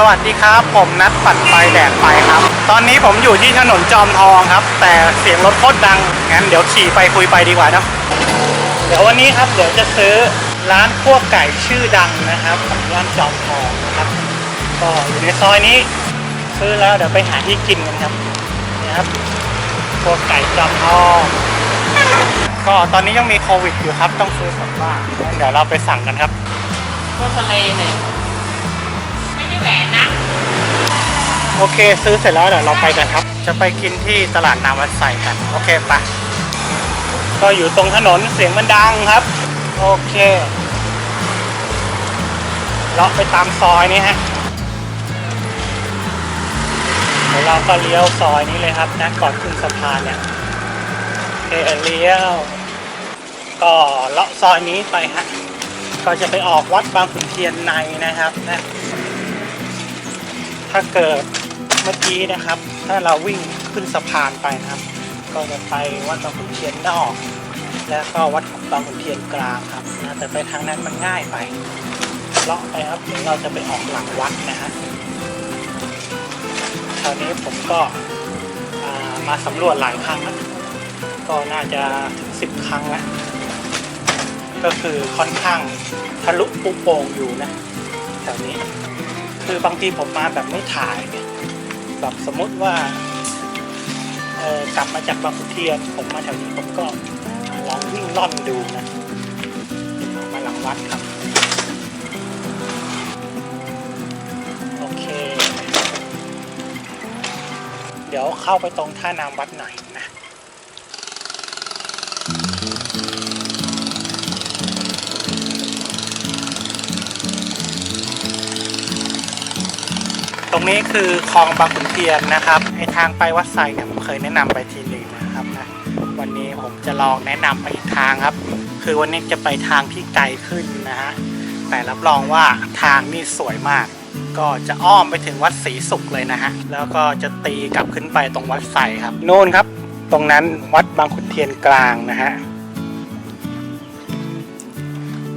สวัสดีครับ ผมนัดปัดไฟแดดไฟครับ ตอนนี้ผมอยู่ที่ถนนจอมทองครับ แต่เสียงรถโคตรดัง งั้นเดี๋ยวขี่ไปคุยไปดีกว่านะเดี๋ยววันนี้ครับเดี๋ยวจะซื้อร้านพวกไก่ชื่อดังนะครับของย่านจอมทองนะครับก็อยู่ในซอยนี้ ซื้อแล้วเดี๋ยวไปหาที่กินกันครับนี่ครับพวกไก่จอมทองก็ตอนนี้ยังมีโควิดอยู่ครับต้องซื้อกลับบ้านงั้นเดี๋ยวเราไปสั่งกันครับก็ทะเลเนี่ยไม่ ใช่แหวนนะ โอเค ซื้อเสร็จแล้วเดี๋ยวเราไปกันครับ จะไปกินที่ตลาดน้ำวัดไซกัน โอเคปะก็อยู่ตรงถนนเสียงมันดังครับ โอเคเลาะไปตามซอยนี้ฮะเดี๋ยวเราก็เลี้ยวซอยนี้เลยครับนะก่อนขึ้นสะพานเนี่ยโอเคเลี้ยว ก็เลาะซอยนี้ไปฮะก็จะไปออกวัดบางขุนเทียนในนะครับนะ ถ้าเกิดเมื่อกี้นะครับ ถ้าเราวิ่งขึ้นสะพานไปนะครับ ก็จะไปวัดบางขุนเทียนนอก แล้วก็วัดบางขุนเทียนกลางครับนะแต่ไปทางนั้นมันง่ายไปเลาะไปครับเดี๋ยวเราจะไปออกหลังวัดนะฮะคราวนี้ผมก็มาสำรวจหลายครั้งแล้วก็น่าจะถึงสิบครั้งแล้วก็คือค่อนข้างทะลุปุโป่งอยู่นะแถวนี้ คือบางทีผมมาแบบไม่ถ่ายเนี่ยแบบสมมติว่าเออกลับมาจากบางขุนเทียนผมมาแถวนี้ผมก็ลองวิ่งล่อนดูนะมาหลังวัดครับ โอเค เดี๋ยวเข้าไปตรงท่าน้ำวัดหน่อย รงนี้คือคลองบางขุนเทียนนะครับไอทางไปวัดไซเนี่ยผมเคยแนะนำไปทีหนึ่งนะครับนะวันนี้ผมจะลองแนะนำไปอีกทางครับ คือวันนี้จะไปทางที่ไกลขึ้นนะฮะแต่รับรองว่าทางนี่สวยมาก ก็จะอ้อมไปถึงวัดศรีสุขเลยนะฮะแล้วก็จะตีกลับขึ้นไปตรงวัดไซครับโน่นครับ ตรงนั้นวัดบางขุนเทียนกลางนะฮะ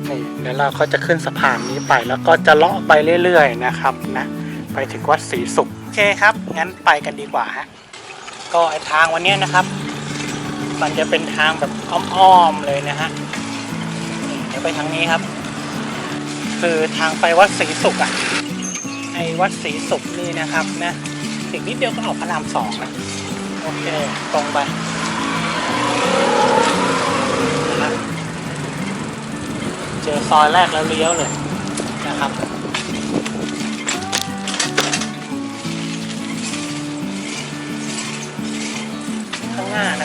นี่เดี๋ยวเราก็จะขึ้นสะพานนี้ไปแล้วก็จะเลาะไปเรื่อยๆนะครับนะ ไปถึงวัดศรีสุขโอเคครับ งั้นไปกันดีกว่าฮะก็ทางวันนี้นะครับ มันจะเป็นทางแบบอ้อมๆเลยนะฮะเดี๋ยวไปทางนี้ครับ คือทางไปวัดศรีสุขอะไอวัดศรีสุขนี่นะครับนะอีกนิดเดียวก็ออกพระรามสองนะโอเคตรงไปเจอซอยแรกแล้วเลี้ยวเลยนะครับ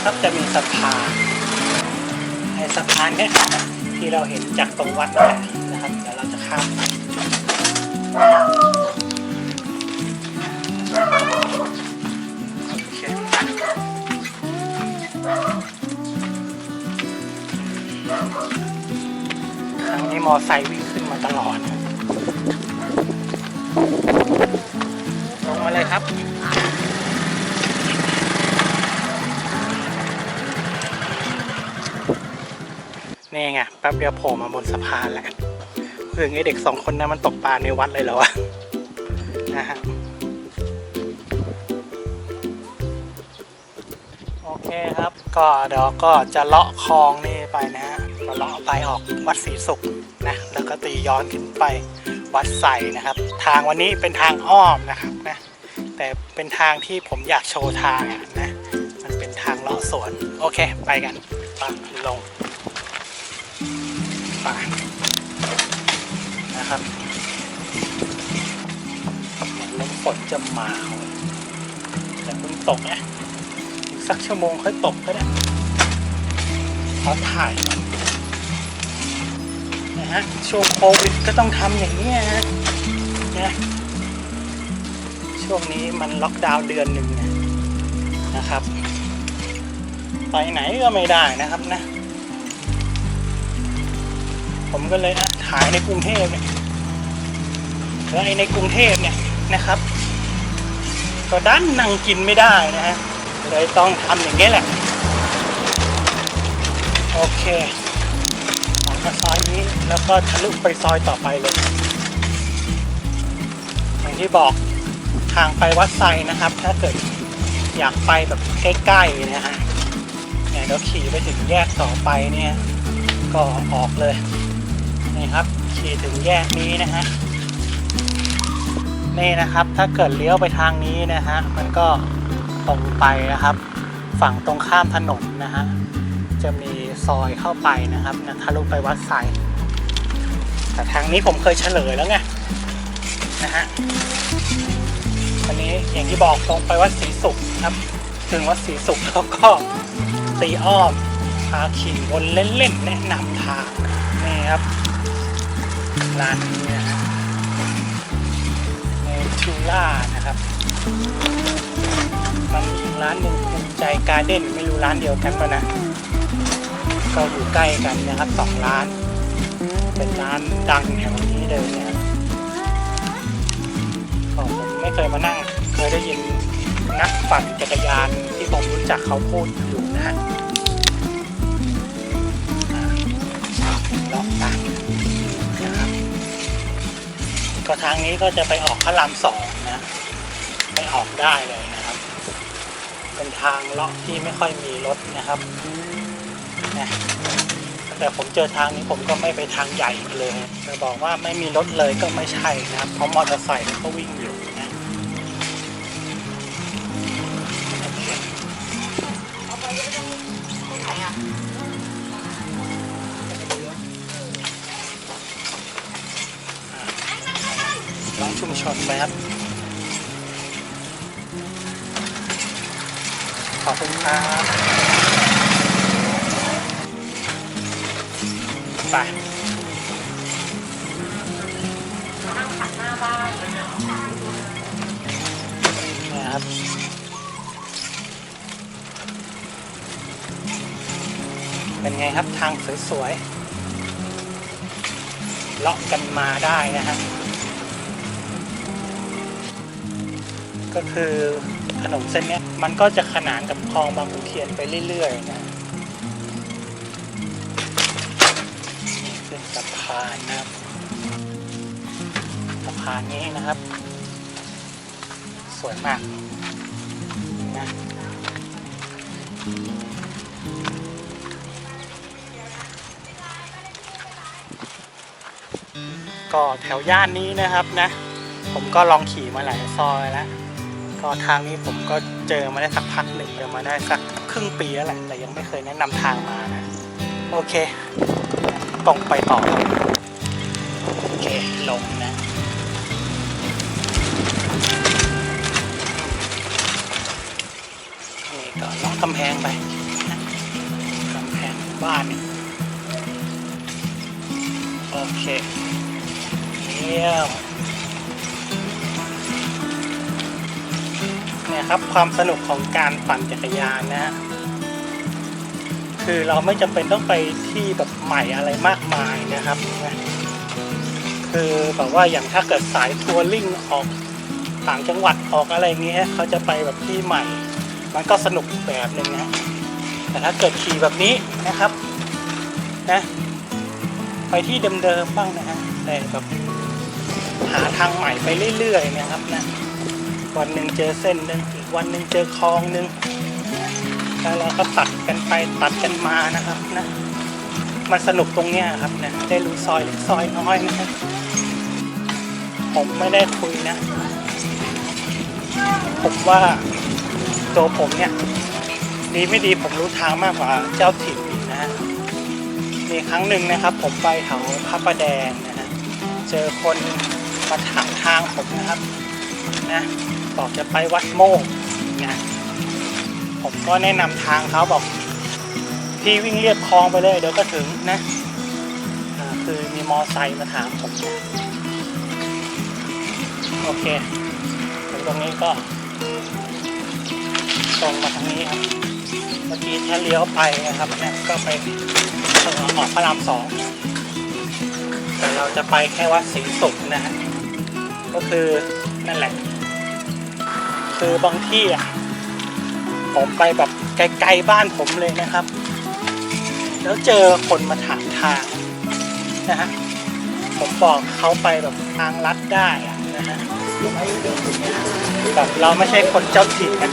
นะครับจะมีสะพานไอ้สะพานเนี่ยที่เราเห็นจากตรงวัดนั่นแหละนะครับเดี๋ยวเราจะข้ามทางนี้มอไซค์วิ่งขึ้นมาตลอด ลงมาเลยครับ นี่ไงแป๊บเดียวโผล่มาบนสะพานแหละคือไอเด็กสองคนนั้นมันตกปลาในวัดเลยเหรอวะนะฮะโอเคครับ ก็เดี๋ยวก็จะเลาะคลองนี่ไปนะฮะเลาะไปออกวัดศรีสุขนะ แล้วก็ตีย้อนขึ้นไปวัดใส่นะครับ ทางวันนี้เป็นทางอ้อมนะครับนะ แต่เป็นทางที่ผมอยากโชว์ทางนะ มันเป็นทางเลาะสวน โอเค ไปกัน ไปนะครับลมฝนจะมาแต่เพิ่งตกนะอีกสักชั่วโมงค่อยตกก็ได้ขอถ่ายนะฮะช่วงโควิดก็ต้องทำอย่างนี้ฮะนะช่วงนี้มันล็อกดาวน์เดือนหนึ่งนะครับ ไปไหนก็ไม่ได้นะครับนะ ผมก็เลยอะถ่ายในกรุงเทพเนี่ยแล้วไอ้ในกรุงเทพเนี่ยนะครับ ก็ดันนั่งกินไม่ได้นะฮะเลยต้องทำอย่างนี้แหละ โอเคออกมาซอยนี้แล้วก็ทะลุไปซอยต่อไปเลย อย่างที่บอกทางไปวัดไซนะครับ ถ้าเกิดอยากไปแบบใกล้ๆนะฮะเนี่ยเดี๋ยวขี่ไปถึงแยกต่อไปเนี่ย ก็ออกเลย นี่ครับขี่ถึงแยกนี้นะฮะนี่นะครับถ้าเกิดเลี้ยวไปทางนี้นะฮะมันก็ตรงไปนะครับ ฝั่งตรงข้ามถนนนะฮะจะมีซอยเข้าไปนะครับนะทะลุไปวัดไซแต่ทางนี้ผมเคยเฉลยแล้วไงนะฮะอันนี้อย่างที่บอกตรงไปวัดศรีสุขครับ ถึงวัดศรีสุขแล้วก็ตีอ้อมพาขี่วนเล่นๆแนะนำทางนี่ครับ ร้านนี้นะฮะเนทูล่านะครับมันมีร้านหนึ่งภูมิใจการ์เด้นไม่รู้ร้านเดียวกันปะนะก็อยู่ใกล้กันนะครับสองร้าน เป็นร้านดังแถวนี้เลยนะครับก็ผมไม่เคยมานั่ง เคยได้ยินนักปั่นจักรยานที่ผมรู้จักเขาพูดอยู่นะฮะ ก็ทางนี้ก็จะไปออกพระรามสองนะไปออกได้เลยนะครับ เป็นทางเลาะที่ไม่ค่อยมีรถนะครับนะแต่ผมเจอทางนี้ผมก็ไม่ไปทางใหญ่เลยจะบอกว่าไม่มีรถเลยก็ไม่ใช่นะครับ เพราะมอเตอร์ไซค์ก็วิ่งอยู่ ชุมชนไปครับ ขอบคุณครับไปนั่งขัดหน้าบ้านนะครับเป็นไงครับทางสวยๆเลาะกันมาได้นะฮะ ก็คือถนนเส้นเนี้ยมันก็จะขนานกับคลองบางขุนเทียนไปเรื่อยๆนะขึ้นสะพานนะครับสะพานนี้นะครับ สวยมากนะก็แถวย่านนี้นะครับนะ ผมก็ลองขี่มาหลายซอยแล้ว ก็ทางนี้ผมก็เจอมาได้สักพักหนึ่งเจอมาได้สักครึ่งปีแล้วแหละ แต่ยังไม่เคยแนะนำทางมานะ โอเคตรงไปต่อโอเคลงนะนี่ก็เลาะกำแพงไปนะกำแพงบ้านโอเคเยี่ยม เนี่ยครับความสนุกของการปั่นจักรยานนะฮะคือเราไม่จำเป็นต้องไปที่แบบใหม่อะไรมากมายนะครับนะคือแบบว่าอย่างถ้าเกิดสายทัวริ่งออกต่างจังหวัดออกอะไรเงี้ยเขาจะไปแบบที่ใหม่ มันก็สนุกอีกแบบหนึ่งนะแต่ถ้าเกิดขี่แบบนี้นะครับนะไปที่เดิมๆบ้างนะฮะแต่แบบหาทางใหม่ไปเรื่อยๆนะครับนะ วันหนึ่งเจอเส้นหนึ่งอีกวันหนึ่งเจอคลองหนึ่งแล้วเราก็ตัดกันไปตัดกันมานะครับนะมันสนุกตรงเนี้ยครับนะได้รู้ซอยเล็กซอยน้อยนะครับผมไม่ได้คุยนะ ผมว่าตัวผมเนี่ยดีไม่ดีผมรู้ทางมากกว่าเจ้าถิ่นอีกนะฮะมีครั้งหนึ่งนะครับ ผมไปแถวพระประแดงนะฮะเจอคนมาถามทางผมนะครับนะ บอกจะไปวัดโมกนะผมก็แนะนำทางเขาบอก พี่วิ่งเรียบคลองไปเลย เดี๋ยวก็ถึงนะคือมีมอไซค์มาถามผมโอเคถึงตรงนี้ก็ตรงมาทางนี้ครับ เมื่อกี้ถ้าเลี้ยวไปนะครับเนี่ยก็ไปเอ่อออกพระรามสองแต่เราจะไปแค่วัดศรีสุขนะฮะก็คือนั่นแหละ คือบางที่อะผมไปแบบไกลๆบ้านผมเลยนะครับ แล้วเจอคนมาถามทางนะฮะผมบอกเขาไปแบบทางลัดได้อะนะฮะแบบเราไม่ใช่คนเจ้าถิ่นนะ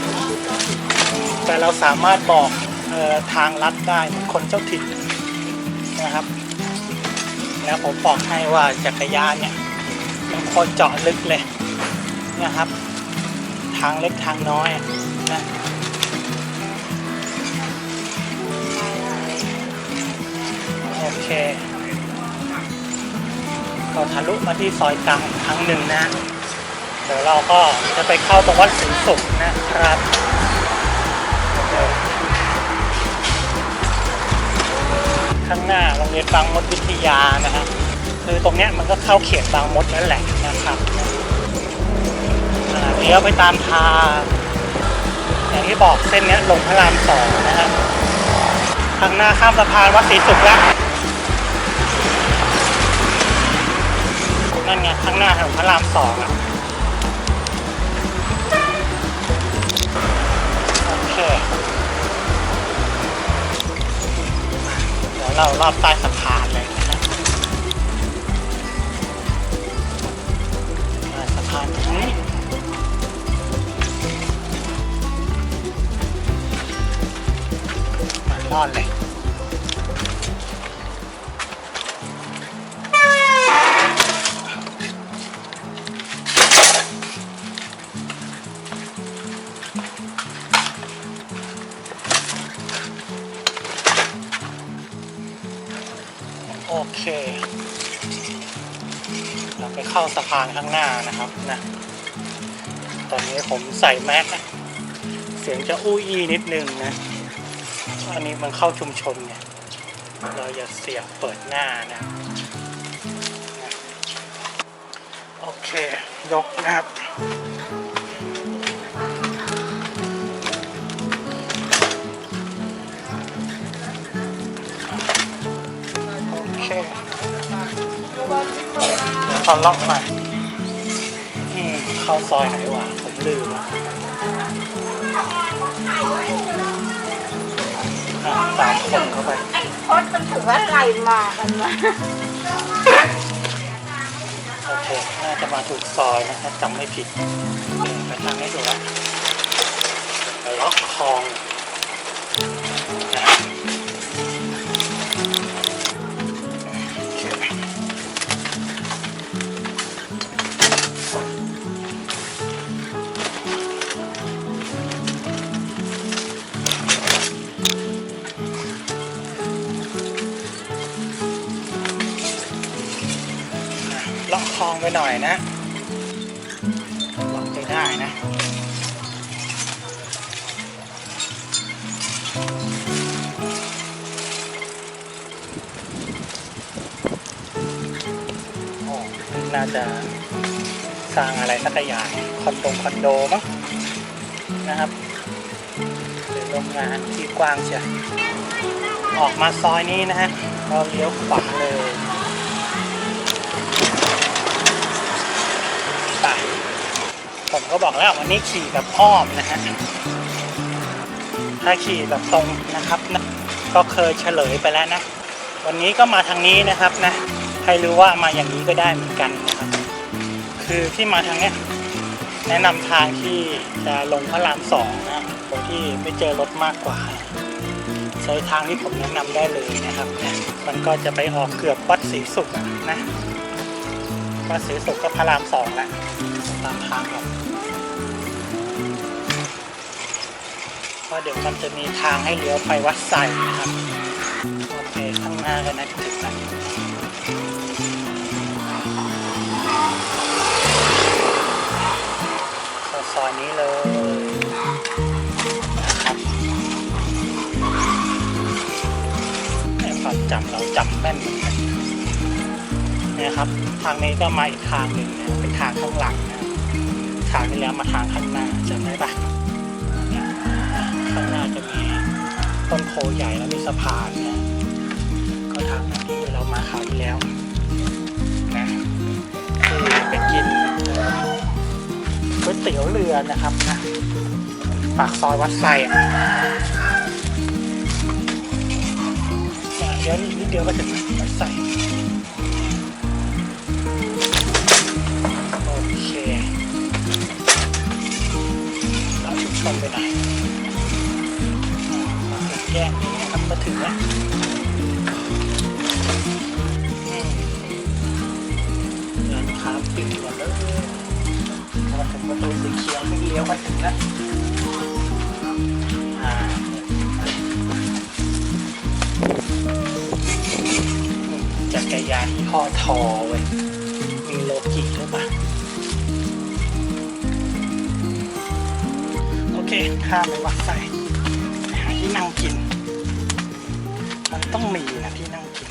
แต่เราสามารถบอกออทางลัดได้เหมือนคนเจ้าถิ่นนะครับ แล้วผมบอกให้ว่าจักรยานเนี่ยมันคนเจาะลึกเลยนะครับ ทางเล็กทางน้อยนะโอเคเราทะลุมาที่ซอยกลางครั้งหนึ่งนะ เดี๋ยวเราก็จะไปเข้าตรงวัดศรีสุขนะครับข้างหน้าโรงเรียนบางมดวิทยานะฮะคือตรงเนี้ยมันก็เข้าเขตบางมดนั่นแหละนะครับ เลี้ยวไปตามทางอย่างที่บอกเส้นนี้ลงพระรามสองนะฮะข้างหน้าข้ามสะพานวัดศรีสุขแล้วนั่นไงข้างหน้าถนนพระรามสองอะโอเคเดี๋ยวเรารอบใต้สะพานเลย มอดเลยโอเค เราไปเข้าสะพานข้างหน้านะครับนะ ตอนนี้ผมใส่แมสนะเสียงจะอู้อีนิดนึงนะ อันนี้มันเข้าชุมชนไงเราอย่าเสียบเปิดหน้านะ โอเค ยกนะครับโอเคเดี๋ยวตอนล็อกมาอืมเข้าซอยไหนวะผมลืมอะอ่ะสามคนเข้าไปไอ้พดมันถือว่าอะไรมากันวะโอเคน่าจะมาถูกซอยนะครับจำไม่ผิดไปทางนี้ถูกแล้วล็อกคลอง ล็อกคลองไปหน่อยนะล็อกไปได้นะโอ้น่าจะสร้างอะไรสักอย่างคอนโดคอนโดมั้งนะครับหรือโรงงานที่กว้างเชียวออกมาซอยนี้นะฮะเราเลี้ยวขวาเลย ก็บอกแล้ววันนี้ขี่แบบอ้อมนะฮะถ้าขี่แบบตรงนะครับนะก็เคยเฉลยไปแล้วนะ วันนี้ก็มาทางนี้นะครับนะให้รู้ว่ามาอย่างนี้ก็ได้เหมือนกันนะครับ คือที่มาทางเนี้ยแนะนำทางที่จะลงพระรามสองนะคนที่ไม่เจอรถมากกว่า ใช้ทางที่ผมแนะนำได้เลยนะครับนี่ยมันก็จะไปออกเกือบวัดศรีสุขนะวัดศรีสุขก็พระรามสองแหละตามทางครับ เพราเดี๋ยวมันจะมีทางให้เลี้ยวไปวัดไซนะครับ โอเค ข้างหน้าก็น่าจะถึงแล้วซอยนี้เลยนะครับในความจำเราจำแม่นนกันเนี่ยครับ ทางนี้ก็มาอีกทางหนึ่งนะเป็นทางข้างหลังนะทางที่แล้วมาทางข้างหน้าจำได้ปะ ข้างหน้าจะมีต้นโพใหญ่แล้วมีสะพานนะก็ทางที่เรามาคราวที่แล้วนะคือไปกินก๋วยเตี๋ยวเรือนะครับนะปากซอยวัดไซอ่เดี๋ยวนี้นิดเดียวก็ถึงวัดไซโอเคไปหน่อยมาถึง แยกนี้นะครับมาถึงแล้วอืมร้านค้าปิดหมดเลยมาถึงประตูสีเขียวไม่เลี้ยวมาถึงแล้วอ่าจักรยานยี่ห้อทอเว้ยมีโลกิหรือเปล่าโอเคข้ามไปวัดใส่ นั่งกิน มันต้องมีนะที่นั่งกิน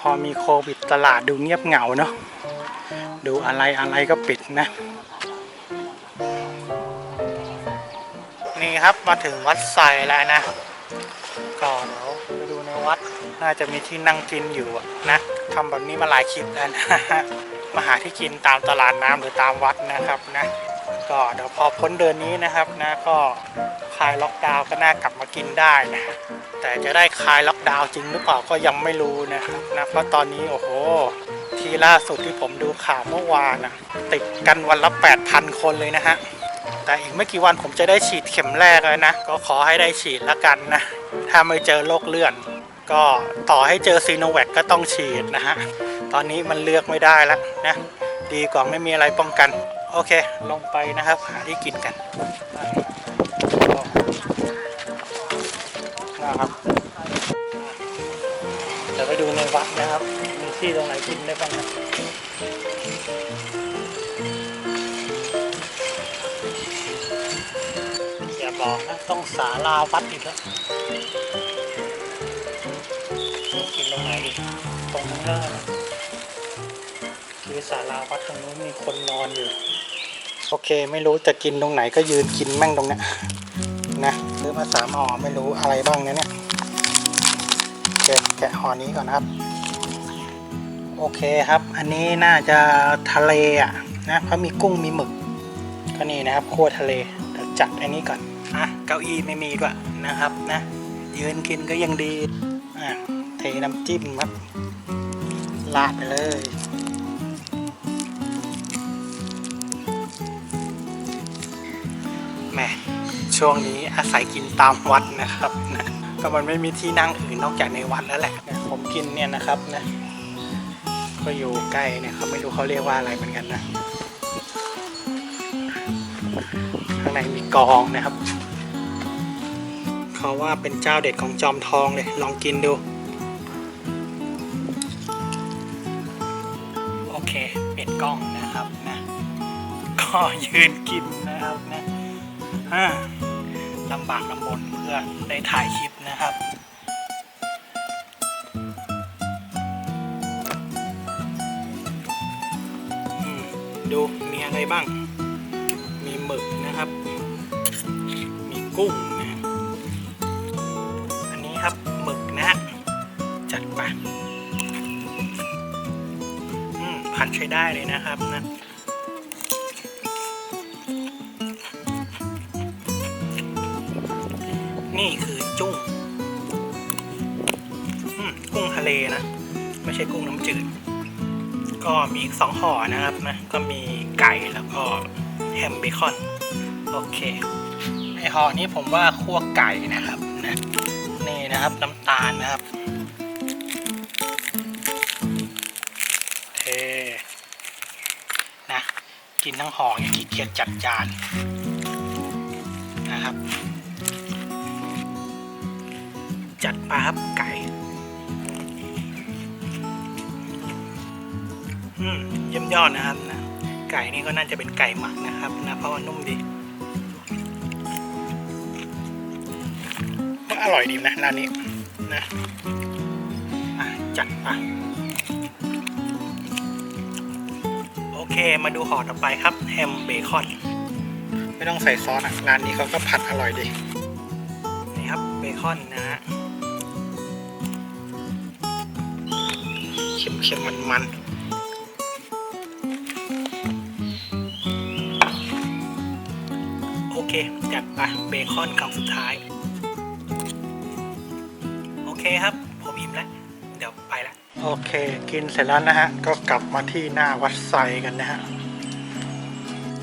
พอมีโควิดตลาดดูเงียบเหงาเนาะดูอะไรอะไรก็ปิดนะ นี่ครับมาถึงวัดใส่แล้วนะก็เดี๋ยวไปดูในวัดน่าจะมีที่นั่งกินอยู่นะทำแบบนี้มาหลายคลิปแล้วนะมาหาที่กินตามตลาดน้ำหรือตามวัดนะครับนะ ก็เดี๋ยวพอพ้นเดือนนี้นะครับนะก็ ลายล็อกดาวน์ก็น่ากลับมากินได้นะแต่จะได้คลายล็อกดาวน์จริงหรือเปล่าก็ยังไม่รู้นะครับนะเพราะตอนนี้โอ้โห ที่ล่าสุดที่ผมดูข่าวเมื่อวานนะติดกันวันละ 8,000 คนเลยนะฮะแต่อีกไม่กี่วันผมจะได้ฉีดเข็มแรกแล้วนะ ก็ขอให้ได้ฉีดละกันนะ ถ้าไม่เจอโรคเลื่อน ก็ต่อให้เจอซีโนแวคก็ต้องฉีดนะฮะ ตอนนี้มันเลือกไม่ได้แล้วนะ ดีกว่าไม่มีอะไรป้องกัน โอเค ลงไปนะครับ หาที่กินกัน วัดนะครับ มีที่ตรงไหนกินได้บ้างนะอย่าบอกนะ ต้องสาลาวัดอีกแล้วกินตรงไหนดีตรงนั้นก็ได้นะคือสาราวัดตรงนู้นมีคนนอนอยู่ โอเคไม่รู้จะกินตรงไหนก็ยืนกินแม่งตรงเนี้ยนะซื้อมาสามห่อไม่รู้อะไรบ้างนะเนี่ย โอเคแกะห่อนี้ก่อนนะครับ โอเคครับ อันนี้น่าจะทะเลอะนะเพราะมีกุ้งมีหมึก ก็นี่นะครับคั่วทะเลเดี๋ยวจัดอันนี้ก่อนอะเก้าอี้ไม่มีด้วยนะครับนะยืนกินก็ยังดีอะเทน้ำจิ้มครับลาดไปเลยแหม่ช่วงนี้อาศัยกินตามวัดนะครับนะ ก็มันไม่มีที่นั่งอื่นนอกจากในวัดแล้วแหละผมกินเนี่ยนะครับนะก็อยู่ใกล้เนี่ยเขาไม่รู้เขาเรียกว่าอะไรเหมือนกันนะข้างในมีกองนะครับเขาว่าเป็นเจ้าเด็ดของจอมทองเลยลองกินดู โอเคเปิดกล้องนะครับนะก็ยืนกินนะครับนะอ่าลำบากลำบนเพื่อได้ถ่ายคลิป นะครับ ดูมีอะไรบ้าง มีหมึกนะครับ มีกุ้งนะ อันนี้ครับหมึกนะฮะจัดไปผัดใช้ได้เลยนะครับนะ จืด ก็มีอีกสองห่อนะครับนะก็มีไก่แล้วก็แฮมเบคอน โอเคไอห่อนี้ผมว่าคั่วไก่นะครับนะนี่นะครับน้ำตาลนะครับเทนะกินทั้งห่ออย่าขี้เกียจจัดจานนะครับ จัดปลาครับไก่ อืมเยี่ยมยอดนะครับนะไก่นี่ก็น่าจะเป็นไก่หมักนะครับนะเพราะว่านุ่มดีก็อร่อยดีนะร้านนี้นะจัดไปโอเคมาดูห่อต่อไปครับแฮมเบคอน ไม่ต้องใส่ซอสอะร้านนี้เขาก็ผัดอร่อยดีนี่ครับเบคอนนะฮะเค็มๆมันๆ จัดไปเบคอนคำสุดท้าย โอเคครับ ผมอิ่มแล้ว เดี๋ยวไปละโอเค กินเสร็จแล้วนะฮะ ก็กลับมาที่หน้าวัดไซกันนะฮะ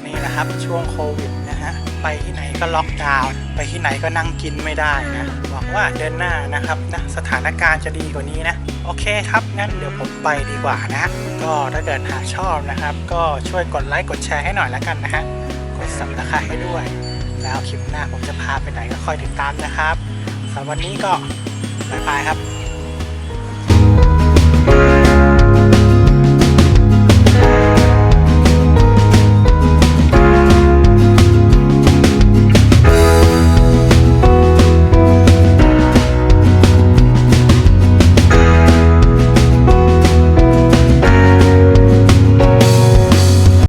นี่นะครับช่วงโควิดนะฮะ ไปที่ไหนก็ล็อกดาวน์ไปที่ไหนก็นั่งกินไม่ได้นะหวังว่าเดือนหน้านะครับนะสถานการณ์จะดีกว่านี้นะ โอเคครับ งั้นเดี๋ยวผมไปดีกว่านะฮะก็ถ้าเกิดหากชอบนะครับ ก็ช่วยกดไลค์กดแชร์ให้หน่อยแล้วกันนะฮะกดสับตะไคร้ให้ด้วย แล้วคลิปหน้าผมจะพาไปไหนก็คอยติดตามนะครับสำหรับวันนี้ก็บายบายครับ